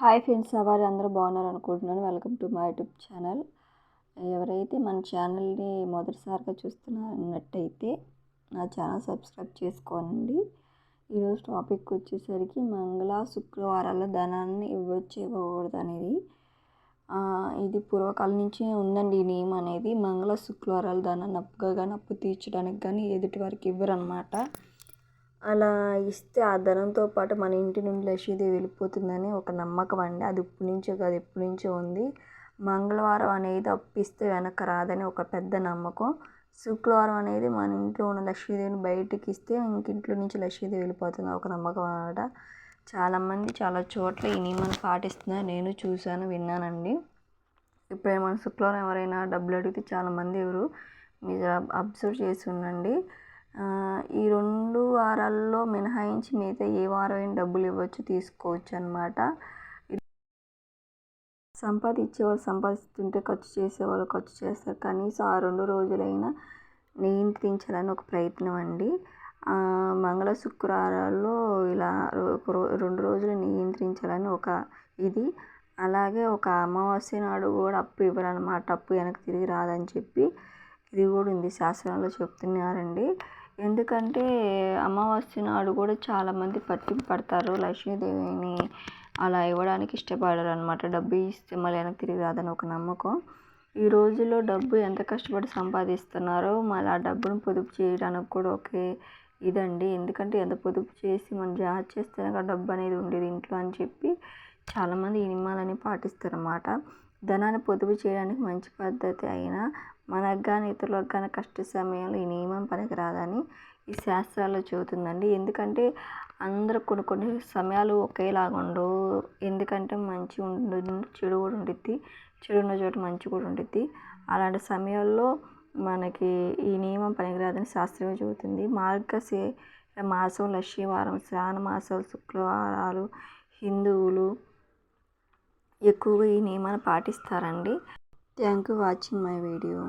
Hi friends అవారు అందరూ బాగున్నారు అనుకుంటున్నాను. Welcome to my YouTube channel. ఎవరైతే మన ఛానల్ని మొదటిసారిగా చూస్తున్నట్టయితే నా ఛానల్ సబ్స్క్రైబ్ చేసుకోనండి. ఈరోజు టాపిక్ వచ్చేసరికి మంగళ శుక్రవారాల ధనాన్ని ఇవ్వచ్చు ఇవ్వకూడదు అనేది. ఇది పూర్వకాలం నుంచి ఉందండి ఈ నియమం అనేది. మంగళ శుక్రవారాల ధనాన్ని అప్పుగా కానీ అప్పు తీర్చడానికి కానీ ఎదుటి వారికి ఇవ్వరు అనమాట అలా ఇస్తే ఆ ధనంతో పాటు మన ఇంటి నుండి లక్ష్మీదేవి వెళ్ళిపోతుందని ఒక నమ్మకం అండి. అది ఇప్పటి నుంచో కాదు ఎప్పటి నుంచో ఉంది. మంగళవారం అనేది అప్పిస్తే వెనక రాదని ఒక పెద్ద నమ్మకం. శుక్రవారం అనేది మన ఇంట్లో ఉన్న లక్ష్మీదేవిని బయటికి ఇస్తే ఇంక ఇంట్లో నుంచి లక్ష్మీదేవి వెళ్ళిపోతుంది ఒక నమ్మకం అనమాట చాలామంది చాలా చోట్ల ఈ నియమాన్ని పాటిస్తున్నారు. నేను చూశాను విన్నానండి. ఇప్పుడు మన శుక్రవారం ఎవరైనా డబ్బులు అడిగితే చాలామంది ఎవరు మీరు అబ్జర్వ్ చేసి ఉండండి. ఈ రెండు వారాల్లో మినహాయించి మిగతా ఏ వారం డబ్బులు ఇవ్వచ్చు తీసుకోవచ్చు అనమాట సంపాదించేవాళ్ళు సంపాదిస్తుంటే ఖర్చు చేసేవాళ్ళు ఖర్చు చేస్తారు. కనీసం ఆ రెండు రోజులైనా నియంత్రించాలని ఒక ప్రయత్నం అండి. మంగళ శుక్రవారాల్లో ఇలా రెండు రోజులు నియంత్రించాలని ఒక ఇది. అలాగే ఒక అమావాస్య నాడు కూడా అప్పు ఇవ్వరనమాట అప్పు వెనక్కి తిరిగి రాదని చెప్పి ఇది కూడా ఉంది. శాస్త్రంలో చెప్తున్నారండి. ఎందుకంటే అమావాస్య నాడు కూడా చాలామంది పట్టింపు పడతారు. లక్ష్మీదేవిని అలా ఇవ్వడానికి ఇష్టపడరు అనమాట డబ్బు ఇస్తే మళ్ళీ వెనక్కి తిరిగి రాదని ఒక నమ్మకం. ఈ రోజుల్లో డబ్బు ఎంత కష్టపడి సంపాదిస్తున్నారో మళ్ళీ ఆ డబ్బును పొదుపు చేయడానికి కూడా ఒకే ఇదండి. ఎందుకంటే ఎంత పొదుపు చేసి మనం జాగ్రత్త చేస్తేనే డబ్బు అనేది ఉండేది ఇంట్లో అని చెప్పి చాలామంది ఈ నియమాలని పాటిస్తారన్నమాట. ధనాన్ని పొదుపు చేయడానికి మంచి పద్ధతి అయినా మనకు కానీ ఇతరులకు కానీ కష్ట సమయంలో ఈ నియమం పనికిరాదని ఈ శాస్త్రాల్లో చెబుతుందండి. ఎందుకంటే అందరూ కొన్ని కొన్ని సమయాలు ఒకేలాగా ఉండవు. ఎందుకంటే మంచి ఉండు చెడు కూడా ఉండిద్ది. చెడు ఉన్న చోట మంచి కూడా ఉండిద్ది. అలాంటి సమయాల్లో మనకి ఈ నియమం పనికిరాదని శాస్త్రమే చెబుతుంది. మార్గశే మాసం లక్ష్మీవారం శ్రావణ మాసాలు శుక్రవారాలు హిందువులు ఎక్కువగా ఈ నియమాన్ని పాటిస్తారండి. Thank you watching my video.